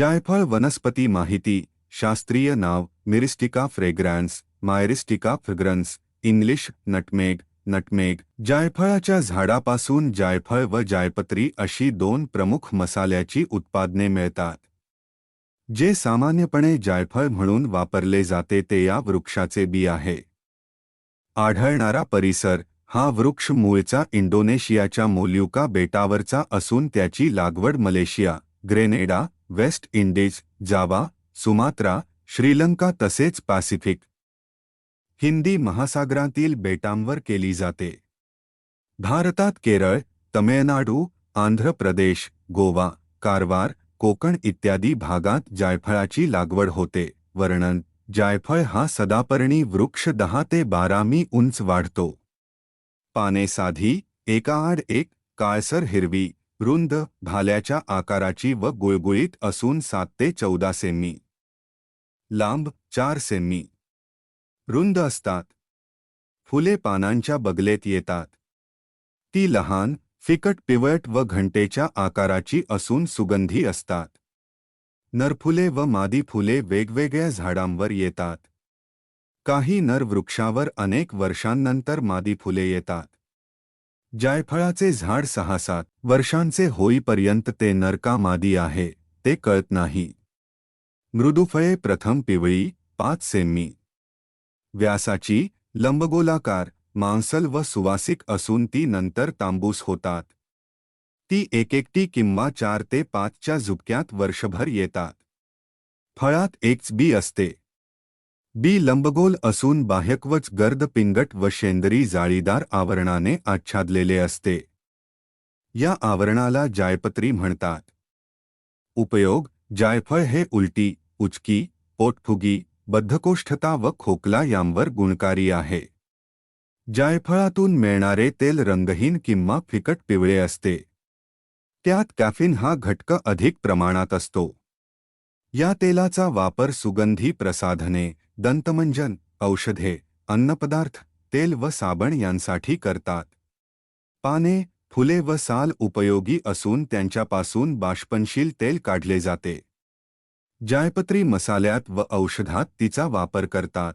जायफळ वनस्पती माहिती शास्त्रीय नाव Myristica fragrans Myristica fragrans English nutmeg nutmeg जायफळाच्या झाडापासून जायफळ व जायपत्री अशी दोन प्रमुख मसाल्याची उत्पादने मिळतात. जे सामान्यपणे जायफळ म्हणून वापरले जाते ते या वृक्षाचे बी आहे. आढळणारा परिसर हा वृक्ष मूळचा इंडोनेशियाच्या मोल्युका बेटावरचा असून त्याची लागवड Malaysia Grenada West Indies, Java, Sumatra, Sri Lanka तसेच पॅसिफिक. हिंदी महासागरातील बेटांवर केली जाते. भारतात केरळ, तमिळनाडू, आंध्र प्रदेश, गोवा, कारवार, कोकण इत्यादी भागात जायफळाची लागवड होते. वर्णन, जायफळ हा सदापर्णी वृक्ष दहा ते बारा मी उंच वाढतो. पाने साधी, एकाआड एक, काळसर हिरवी. रुंद भाल्याच्या आकाराची व गुळगुळीत असून सात ते चौदा सेमी. लांब चार सेमी. रुंद असतात. फुले पानांच्या बगलेत येतात. ती लहान फिकट पिवट व घंटेच्या आकाराची असून सुगंधी असतात. नरफुले व मादी फुले वेगवेगळ्या झाडांवर येतात. काही नर वृक्षावर अनेक वर्षांनंतर मादी फुले येतात. जायफळाचे झाड सहा सात वर्षांचे होईपर्यंत ते नरका मादी आहे ते कळत नाही. मृदुफळे प्रथम पिवळी पाच सेमी. व्यासाची लंबगोलाकार मांसल व सुवासिक असून ती नंतर तांबूस होतात. ती एकेकटी किंवा चार ते पाचच्या झुपक्यात वर्षभर येतात. फळात एकच बी असते. बी लंबगोल असून बाह्यकवच गर्द पिंगट व शेंदरी जाळीदार आवरणाने आच्छादलेले असते. या आवरणाला जायपत्री म्हणतात. उपयोग जायफळ हे उलटी उचकी पोटफुगी बद्धकोष्ठता व खोकला यांवर गुणकारी आहे. जायफळातून मिळणारे तेल रंगहीन किंवा फिकट पिवळे असते. त्यात कॅफिन हा घटक अधिक प्रमाणात असतो. या तेलाचा वापर सुगंधी प्रसाधने दंतमंजन औषधे अन्नपदार्थ तेल व साबण यांसाठी करतात. पाने फुले व साल उपयोगी असून त्यांच्यापासून बाष्पनशील तेल काढले जाते. जायपत्री मसाल्यात व औषधात तिचा वापर करतात.